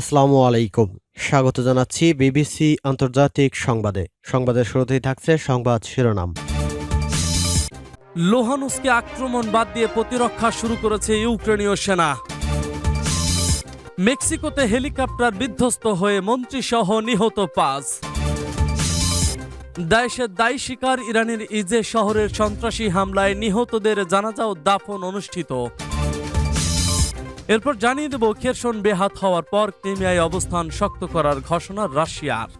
আসসালামু আলাইকুম। স্বাগত জানাচ্ছি বিবিসি আন্তর্জাতিক সংবাদে। সংবাদের শুরুতেই থাকছে সংবাদ শিরোনাম। লোহানুসকে আক্রমণ বাদ দিয়ে প্রতিরক্ষা শুরু করেছে ইউক্রেনীয় সেনা। মেক্সিকোতে হেলিকপ্টার বিধ্বস্ত হয়ে মন্ত্রীসহ নিহত পাঁচ। দায়েশের দায়ী শিকার ইরানের ইজে শহরের সন্ত্রাসী হামলায় নিহতদের জানাজা ও দাফন অনুষ্ঠিত। এরপর জানিয়ে দেব খেরসন বেহাত হওয়ার পর ক্রিমিয়ায় অবস্থান শক্ত করার ঘোষণা রাশিয়ার।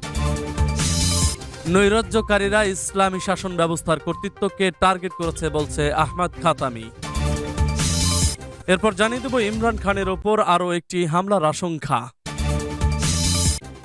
নৈরাজ্যকারীরা ইসলামী শাসন ব্যবস্থার কর্তৃত্বকে টার্গেট করেছে বলছে আহমদ খাতামি। এরপর জানিয়ে দেব, ইমরান খানের ওপর আরও একটি হামলার আশঙ্কা।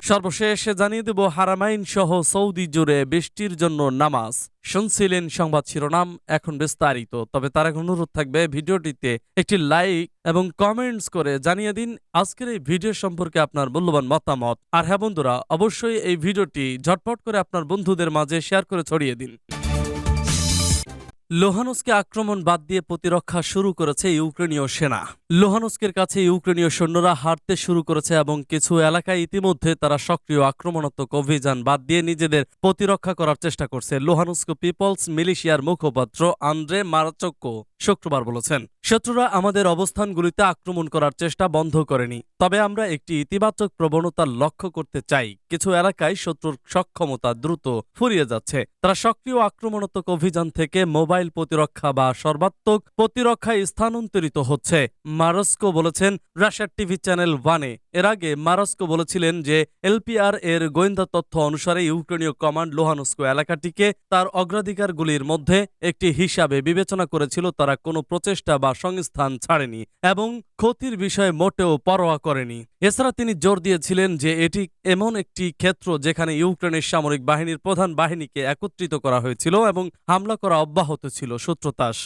সর্বশেষ জানিয়ে দেব, হারামাইন সহ সৌদি জুড়ে বৃষ্টির জন্য নামাজ। শুনছিলেন সংবাদ শিরোনাম, এখন বিস্তারিত। তবে তার এখন অনুরোধ থাকবে, ভিডিওটিতে একটি লাইক এবং কমেন্টস করে জানিয়ে দিন, আজকের এই ভিডিও সম্পর্কে আপনার মূল্যবান মতামত। আর হ্যাঁ বন্ধুরা, অবশ্যই এই ভিডিওটি ঝটপট করে আপনার বন্ধুদের মাঝে শেয়ার করে ছড়িয়ে দিন। লোহানস্কে আক্রমণ বাদ দিয়ে প্রতিরক্ষা শুরু করেছে ইউক্রেনীয় সেনা। লোহানুস্কের কাছে ইউক্রেনীয় সৈন্যরা হারতে শুরু করেছে এবং কিছু এলাকায় ইতিমধ্যে তারা সক্রিয় আক্রমণাত্মক অভিযান বাদ দিয়ে নিজেদের প্রতিরক্ষা করার চেষ্টা করছে। লোহানস্ক পিপলস মিলিশিয়ার মুখপাত্র আন্দ্রে মারাচক্য শুক্রবার বলেছেন। শত্রুরা আমাদের অবস্থানগুলিতে আক্রমণ করার চেষ্টা বন্ধ করেনি। তবে আমরা একটি ইতিবাচক প্রবণতা লক্ষ্য করতে চাই। কিছু এলাকায় শত্রুর সক্ষমতা দ্রুত ফুরিয়ে যাচ্ছে। তারা সক্রিয় আক্রমণাত্মক অভিযান থেকে মোবাইল প্রতিরক্ষা বা সর্বাত্মক প্রতিরক্ষায় স্থানান্তরিত হচ্ছে। মারস্কো বলেছেন, রাশিয়ার টিভি চ্যানেল ওয়ানে এর আগে মারস্কো বলেছিলেন যে এলপিআর এর গোয়েন্দা তথ্য অনুসারে ইউক্রেনীয় কমান্ড লোহানস্কো এলাকাটিকে তার অগ্রাধিকারগুলির মধ্যে একটি হিসাবে বিবেচনা করেছিল, তারা কোনো প্রচেষ্টা বা সংস্থান ছাড়েনি এবং ক্ষতির বিষয়ে মোটেও পরোয়া করেনি। এছাড়া তিনি জোর দিয়েছিলেন যে এটি এমন একটি ক্ষেত্র যেখানে ইউক্রেনের সামরিক বাহিনীর প্রধান বাহিনীকে একত্রিত করা হয়েছিল এবং হামলা করা অব্যাহত ছিল সূত্রতাস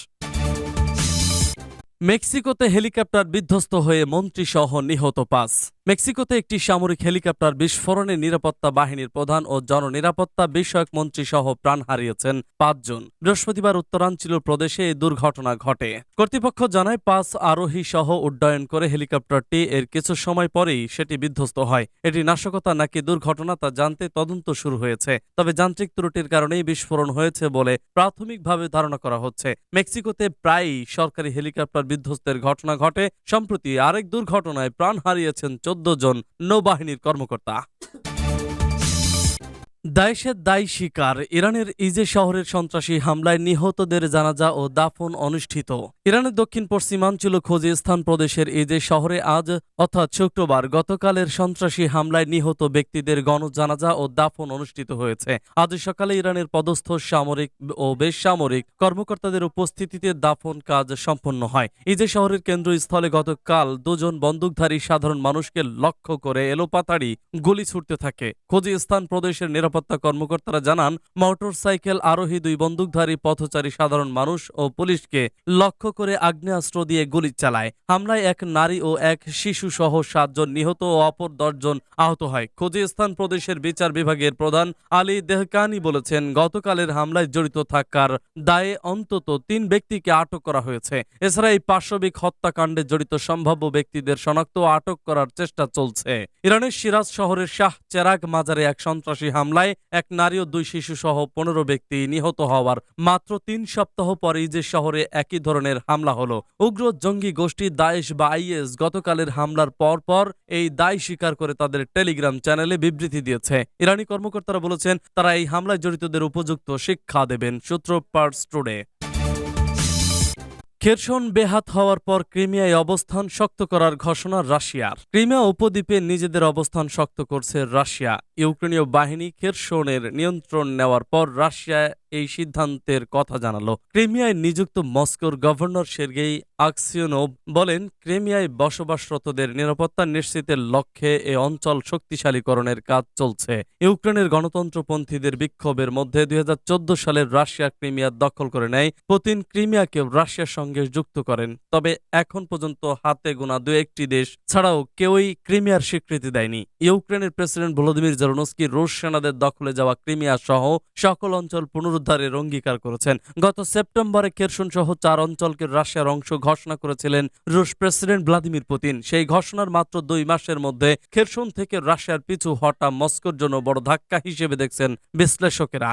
মেক্সিকোতে হেলিকপ্টার বিধ্বস্ত হয়ে মন্ত্রীসহ নিহত পাঁচ। মেক্সিকোতে একটি সামরিক হেলিকপ্টার বিস্ফোরণে নিরাপত্তা বাহিনীর প্রধান ও জননিরাপত্তা বিষয়ক মন্ত্রীসহ প্রাণ হারিয়েছেন পাঁচজন। বৃহস্পতিবার উত্তরাঞ্চল প্রদেশে এই দুর্ঘটনা ঘটে। কর্তৃপক্ষ জানায়, পাঁচ আরোহী সহ উড্ডয়ন করে হেলিকপ্টারটি এর কিছু সময় পরেই সেটি বিধ্বস্ত হয়। এটি নাশকতা নাকি দুর্ঘটনা তা জানতে তদন্ত শুরু হয়েছে। তবে যান্ত্রিক ত্রুটির কারণেই বিস্ফোরণ হয়েছে বলে প্রাথমিকভাবে ধারণা করা হচ্ছে। মেক্সিকোতে প্রায়ই সরকারি হেলিকপ্টার বিধ্বস্তের ঘটনা ঘটে। সম্প্রতি আরেক দুর্ঘটনায় প্রাণ হারিয়েছেন চোদ্দ জন নৌবাহিনীর কর্মকর্তা। দায়েশের দায়ী শিকার। ইরানের ইজে শহরের সন্ত্রাসী হামলায় নিহতদের জানাজা ও দাফন অনুষ্ঠিত। ইরানের দক্ষিণ পশ্চিমাঞ্চল খোজিস্তান প্রদেশের ইজে শহরে আজ, অর্থাৎ শুক্রবার, গতকালের সন্ত্রাসী হামলায় নিহত ব্যক্তিদের গণজানাজা ও দাফন অনুষ্ঠিত হয়েছে। আজ সকালে ইরানের পদস্থ সামরিক ও বেসামরিক কর্মকর্তাদের উপস্থিতিতে দাফন কাজ সম্পন্ন হয়। ইজে শহরের কেন্দ্রস্থলে গতকাল দুজন বন্দুকধারী সাধারণ মানুষকে লক্ষ্য করে এলোপাতাড়ি গুলি ছুটতে থাকে। খোজিস্তান প্রদেশের নিরাপত্তা কর্মকর্তারা জানান, মোটরসাইকেল আরোহী দুই বন্দুকধারী পথচারী সাধারণ মানুষ ও পুলিশকে লক্ষ্য করে আগ্নেয়াস্ত্র দিয়ে গুলি চালায়। হামলায় এক নারী ও এক শিশু সহ সাতজন নিহত ও অপর দশজন আহত হয়। খোজিস্তান প্রদেশের বিচার বিভাগের প্রধান আলী দেহকানি বলেছেন, গতকালের হামলায় জড়িত থাকার দায়ে অন্তত তিন ব্যক্তিকে আটক করা হয়েছে। এছাড়া এই পাশবিক হত্যাকাণ্ডে জড়িত সম্ভাব্য ব্যক্তিদের শনাক্ত আটক করার চেষ্টা চলছে। ইরানের সিরাজ শহরের শাহ চেরাগ মাজারে এক সন্ত্রাসী হামলায় এক নারী ও দুই শিশু সহ পনেরো ব্যক্তি নিহত হওয়ার মাত্র তিন সপ্তাহ পরেই যে শহরে একই ধরনের হামলা হলো। উগ্র জঙ্গি গোষ্ঠী দায়েশ বা আইএস গতকালের হামলার পর পর এই দায় স্বীকার করে তাদের টেলিগ্রাম চ্যানেলে বিবৃতি দিয়েছে। ইরানি কর্মকর্তারা বলেছেন, তারা এই হামলায় জড়িতদের উপযুক্ত শিক্ষা দেবেন, সূত্র পার্স টুডে। খেরসন বেহাত হওয়ার পর ক্রিমিয়ায় অবস্থান শক্ত করার ঘোষণা রাশিয়ার। ক্রিমিয়া উপদ্বীপে নিজেদের অবস্থান শক্ত করছে রাশিয়া। ইউক্রেনীয় বাহিনী খেরসনের নিয়ন্ত্রণ নেওয়ার পর রাশিয়া এই সিদ্ধান্তের কথা জানালো। ক্রিমিয়ায় নিযুক্ত মস্কোর গভর্নর সের্গেই আকসিওনোভ বলেন, ক্রিমিয়ায় বসবাসরতদের নিরাপত্তা নিশ্চিতের লক্ষ্যে এ অঞ্চল শক্তিশালীকরণের কাজ চলছে। ইউক্রেনের গণতন্ত্রপন্থীদের বিক্ষোভের মধ্যে দুই সালের রাশিয়া ক্রিমিয়া দখল করে নেয়। পুতিন ক্রিমিয়াকে রাশিয়ার সঙ্গে সঙ্গে যুক্ত করেন। তবে এখন পর্যন্ত হাতে গোনা দু একটি দেশ ছাড়াও কেউই ক্রিমিয়ার স্বীকৃতি দেয়নি। ইউক্রেনের প্রেসিডেন্ট ভলোদিমির জেরোনস্কি রুশ সেনাদের দখলে যাওয়া ক্রিমিয়া সহ সকল অঞ্চল পুনরুদ্ধারের অঙ্গীকার করেছেন। গত সেপ্টেম্বরে কেরসুন সহ চার অঞ্চলকে রাশিয়ার অংশ ঘোষণা করেছিলেন রুশ প্রেসিডেন্ট ভ্লাদিমির পুতিন। সেই ঘোষণার মাত্র দুই মাসের মধ্যে খেরসুন থেকে রাশিয়ার পিছু হটা মস্কোর জন্য বড় ধাক্কা হিসেবে দেখছেন বিশ্লেষকেরা।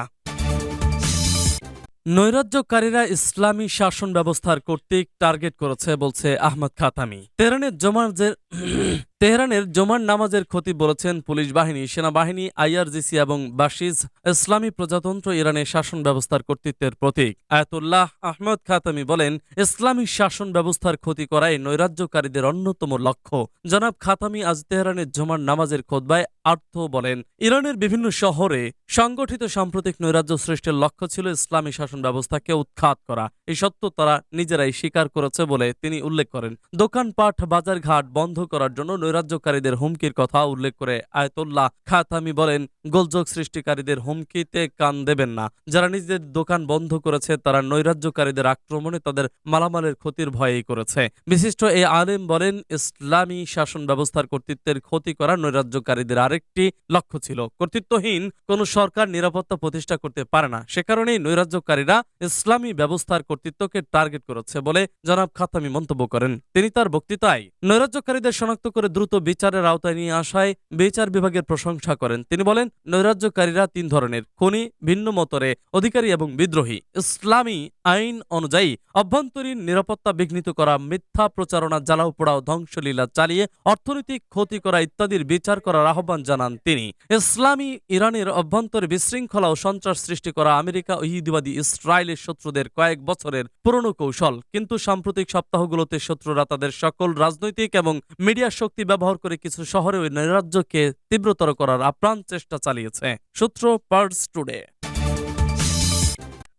নৈরাজ্যকারীরা ইসলামী শাসন ব্যবস্থার কর্তৃক টার্গেট করেছে বলছে আহমদ খাতামি। তেহরানের জমাজের তেহরানের জমান নামাজের ক্ষতি বলেছেন, পুলিশ বাহিনী, সেনাবাহিনী, আইআরজিসি এবং বাশিজ ইসলামী প্রজাতন্ত্র ইরানের শাসন ব্যবস্থার কর্তৃত্বের প্রতীক। আয়াতুল্লাহ আহমদ খাতামি বলেন, ইসলামী শাসন ব্যবস্থার ক্ষতি করাই নৈরাজ্যকারীদের অন্যতম লক্ষ্য। জনাব খাতামি আজ তেহরানের জমান নামাজের খোদবায় আর্থ বলেন, ইরানের বিভিন্ন শহরে সংগঠিত সাম্প্রতিক নৈরাজ্য সৃষ্টির লক্ষ্য ছিল ইসলামী শাসন ব্যবস্থাকে উৎখাত করা। এই সত্য তারা নিজেরাই স্বীকার করেছে বলে তিনি উল্লেখ করেন। দোকানপাট, বাজারঘাট বন্ধ করার জন্য নৈরাজ্যকারীদের হুমকির কথা উল্লেখ করে আয়তুল্লাহ খাতামি বলেন, গোলযোগ সৃষ্টিকারীদের হুমকিতে কান দেবেন না। যারা নিজেদের দোকান বন্ধ করেছে, তারা নৈরাজ্যকারীদের আক্রমণে তাদের মালামালের ক্ষতির ভয়েই করেছে। বিশিষ্ট এই আলেম বলেন, ইসলামী শাসন ব্যবস্থার কর্তৃত্বের ক্ষতি করা নৈরাজ্যকারীদের আরেকটি লক্ষ্য ছিল। কর্তৃত্বহীন কোন সরকার নিরাপত্তা প্রতিষ্ঠা করতে পারে না। সে কারণেই নৈরাজ্যকারীরা ইসলামী ব্যবস্থার কর্তৃত্বকে টার্গেট করেছে বলে জনাব খাতামি মন্তব্য করেন। তিনি তার বক্তৃতায়, নৈরাজ্যকারীদের শনাক্ত করে দ্রুত বিচারের আওতায় নিয়ে আসায় বিচার বিভাগের প্রশংসা করেন। তিনি বলেন, নৈরাজ্যকারীরা তিন ধরনের, খনি, ভিন্ন মতরে, অধিকারী এবং বিদ্রোহী। ইসলামী আইন অনুযায়ী অভ্যন্তরীণ নিরাপত্তা বিঘ্নিত করা, মিথ্যা প্রচারণা জ্বালাও পোড়াও, ধ্বংসলীলা চালিয়ে অর্থনৈতিক ক্ষতি করা ইত্যাদির বিচার করার আহ্বান জানান তিনি। ইসলামী ইরানের অভ্যন্তরে বিশৃঙ্খলা ও সন্ত্রাস সৃষ্টি করা আমেরিকা ও ইহুদিবাদী ইসরায়েলের শত্রুদের কয়েক বছরের পুরনো কৌশল। কিন্তু সাম্প্রতিক সপ্তাহগুলোতে শত্রুরা তাদের সকল রাজনৈতিক এবং মিডিয়া শক্তি ব্যবহার করে কিছু শহরে ওই নৈরাজ্যকে তীব্রতর করার আপ্রাণ চেষ্টা চালিয়েছে সূত্র পার্স টুডে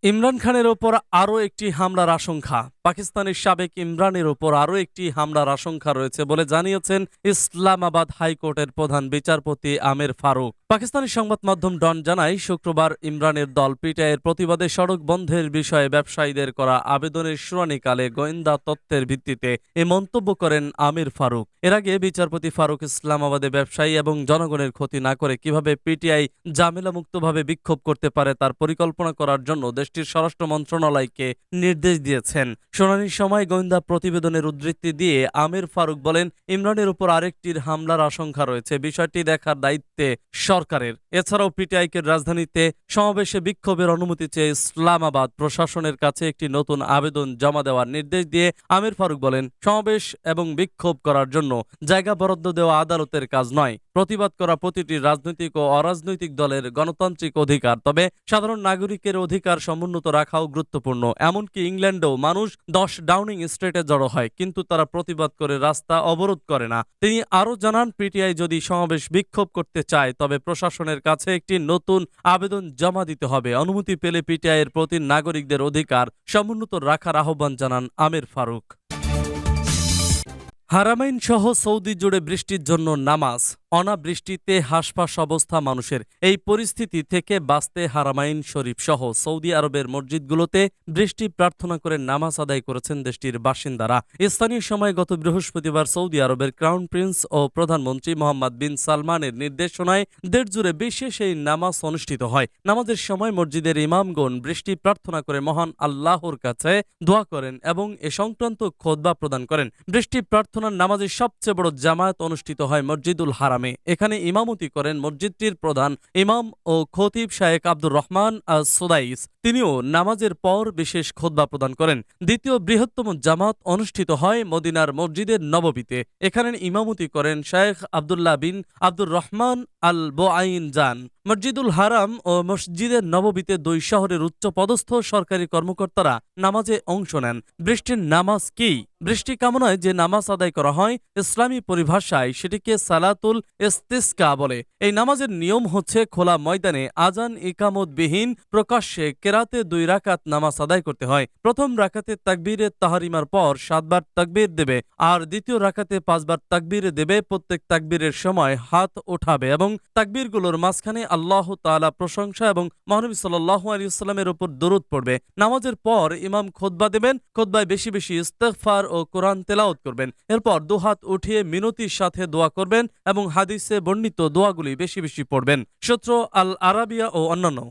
ইমরান খানের ওপর আরও একটি হামলার আশঙ্কা। পাকিস্তানের সাবেক ইমরানের ওপর আরও একটি হামলার আশঙ্কা রয়েছে বলে জানিয়েছেন ইসলামাবাদ হাইকোর্টের প্রধান বিচারপতি আমের ফারুক। পাকিস্তানি সংবাদ মাধ্যম ডন জানায়, শুক্রবার ইমরানের দল পিটিআইয়ের প্রতিবাদে সড়ক বন্ধের বিষয়ে ব্যবসায়ীদের করা আবেদনের শুনানিকালে গোয়েন্দা তত্ত্বের ভিত্তিতে এ মন্তব্য করেন আমির ফারুক। এর আগে বিচারপতি ফারুক ইসলামাবাদে ব্যবসায়ী এবং জনগণের ক্ষতি না করে কীভাবে পিটিআই জামেলামুক্তভাবে বিক্ষোভ করতে পারে তার পরিকল্পনা করার জন্য দেশটির স্বরাষ্ট্র মন্ত্রণালয়কে নির্দেশ দিয়েছেন। শুনানির সময় গোয়েন্দা প্রতিবেদনের উদ্ধৃতি দিয়ে আমির ফারুক বলেন, ইমরানের উপর আরেকটির হামলার আশঙ্কা রয়েছে। বিষয়টি দেখার দায়িত্বে সরকারের। এছাড়াও পিটিআইকে রাজধানীতে সমাবেশে বিক্ষোভের অনুমতি চেয়ে ইসলামাবাদ প্রশাসনের কাছে একটি নতুন আবেদন জমা দেওয়ার নির্দেশ দিয়ে আমির ফারুক বলেন, সমাবেশ এবং বিক্ষোভ করার জন্য জায়গা বরাদ্দ দেওয়া আদালতের কাজ নয়। প্রতিবাদ করা প্রতিটি রাজনৈতিক ও অরাজনৈতিক দলের গণতান্ত্রিক অধিকার, তবে সাধারণ নাগরিকের অধিকার সমুন্নত রাখাও গুরুত্বপূর্ণ। এমনকি ইংল্যান্ডেও মানুষ দশ ডাউনিং স্ট্রিটে জড়ো হয়, কিন্তু তারা প্রতিবাদ করে রাস্তা অবরোধ করে না। তিনি আরও জানান, পিটিআই যদি সমাবেশ বিক্ষোভ করতে চায়, তবে প্রশাসনের কাছে একটি নতুন আবেদন জমা দিতে হবে। অনুমতি পেলে পিটিআইয়ের প্রতি নাগরিকদের অধিকার সমুন্নত রাখার আহ্বান জানান আমির ফারুক। হারামাইন সহ সৌদি জুড়ে বৃষ্টির জন্য নামাজ, অনাবৃষ্টিতে হাসপাস অবস্থা মানুষের। এই পরিস্থিতি থেকে বাঁচতে হারামাইন শরীফ সহ সৌদি আরবের মসজিদগুলোতে বৃষ্টি প্রার্থনা করে নামাজ আদায় করেছেন দেশটির বাসিন্দারা। স্থানীয় সময় গত বৃহস্পতিবার সৌদি আরবের ক্রাউন প্রিন্স ও প্রধানমন্ত্রী মোহাম্মদ বিন সালমানের নির্দেশনায় দেড় জুড়ে বিশেষ এই নামাজ অনুষ্ঠিত হয়। নামাজের সময় মসজিদের ইমামগণ বৃষ্টি প্রার্থনা করে মহান আল্লাহর কাছে দোয়া করেন এবং এ সংক্রান্ত খোদবা প্রদান করেন। বৃষ্টি প্রার্থনার নামাজের সবচেয়ে বড় জামায়াত অনুষ্ঠিত হয় মসজিদুল হারামে। এখানে ইমামতি করেন মসজিদটির প্রধান ইমাম ও খতিব শায়েক আব্দুর রহমান আল সুদাইস তিনিও নামাজের পর বিশেষ খোদবা প্রদান করেন। দ্বিতীয় বৃহত্তম জামাত অনুষ্ঠিত হয় মদিনার মসজিদের নববীতে। এখানে ইমামতি করেন শায়েখ আবদুল্লাহ বিন আব্দুর রহমান আল বোআইন জান মসজিদুল হারাম ও মসজিদের নববীতে দুই শহরের উচ্চ পদস্থ সরকারি কর্মকর্তারা নামাজে অংশ নেন। বৃষ্টির নামাজ কি? বৃষ্টি কামনায় যে নামাজ আদায় করা হয়, ইসলামী পরিভাষায় সেটিকে সালাতুল ইস্তিসকা বলে। এই নামাজের নিয়ম হচ্ছে খোলা ময়দানে আজান ইকামতবিহীন প্রকাশ্যে কেরাতে দুই রাকাত নামাজ আদায় করতে হয়। প্রথম রাকাতে তাকবীরে তাহারিমার পর সাতবার তাকবীর দেবে আর দ্বিতীয় রাকাতে পাঁচবার তাকবীরে দেবে। প্রত্যেক তাকবীরের সময় হাত ওঠাবে এবং তাকবীরগুলোর মাঝখানে আল্লাহ তালা প্রশংসা এবং মহানবী সাল্লাহ আলী ওয়াসাল্লামের উপর দরুদ পড়বে। নামাজের পর ইমাম খোদবা দেবেন খোদবায় বেশি বেশি ইস্তেফার ও কোরআন তেলাওত করবেন। এরপর দুহাত উঠিয়ে মিনতির সাথে দোয়া করবেন এবং হাদিসে বর্ণিত দোয়াগুলি বেশি বেশি পড়বেন। সূত্র আল আরাবিয়া ও অন্যান্য।